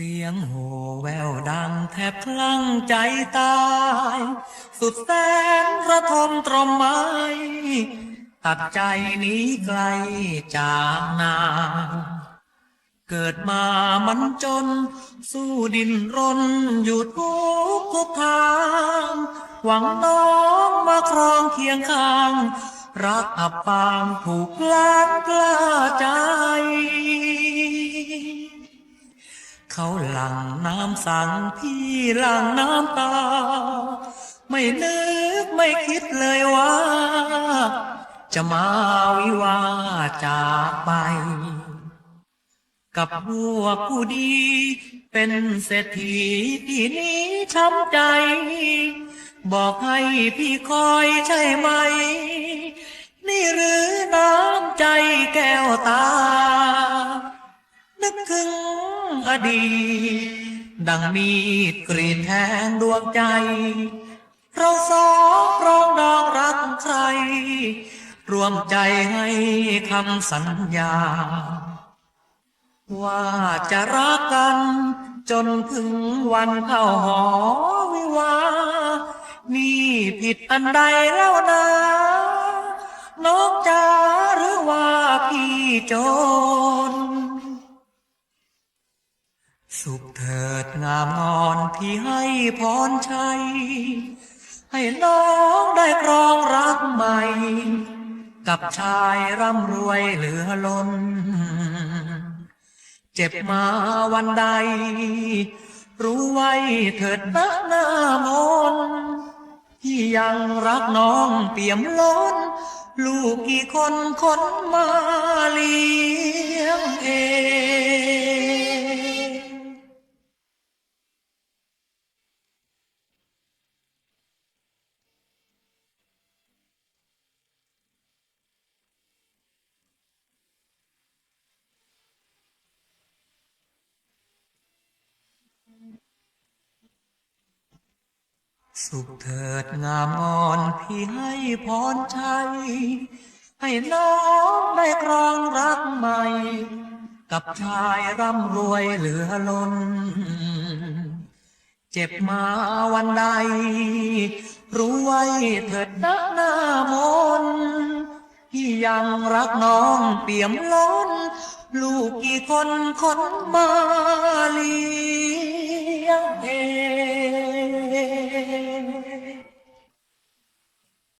เสียงโห่แววดังแทบคลั่งใจตาย สุดแสนระทมตรมไม้ตัดใจหนี้ไกลจากนา เกิดมามันจน สู้ดินรนอยู่ทุกทุกทาง หวังน้องมาครองเคียงข้าง รักอับปางผูกลานกล้าใจ เขาหลั่งน้ำสั่งพี่หลั่งน้ำตา ไม่นึกไม่คิดเลยว่า จะมาวิวาจากไป กับพวผู้ดี เป็นเศรษฐีที่นี้ช้ำใจ บอกให้พี่คอยใช่ไหม นี่หรือน้ำใจแก้วตา นึกถึง อดีตดังมีดกรีดแทงดวงใจ เราสองรองดองรักใคร รวมใจให้คำสัญญา ว่าจะรักกัน จนถึงวันเข้าหอวิวา นี่ผิดอันใดแล้วนะนอกจาหรือว่าพี่โจร สุขเถิดงามงอนที่ให้พรชัย ให้น้องได้ครองรักใหม่ กับชายร่ำรวยเหลือล้น เจ็บมาวันใด รู้ไว้เถิดนะหน้ามนที่ยังรักน้องเปี่ยมล้น ลูกกี่คนคนมาเลี้ยงเอง สุขเถิดงามงอนพี่ให้พรชัย ให้น้องได้ครองรักใหม่ กับชายร่ำรวยเหลือล้น เจ็บมาวันใด รู้ไว้เถิดนะหน้ามนที่ยังรักน้องเปี่ยมล้น ลูกกี่คนคนมาเลี้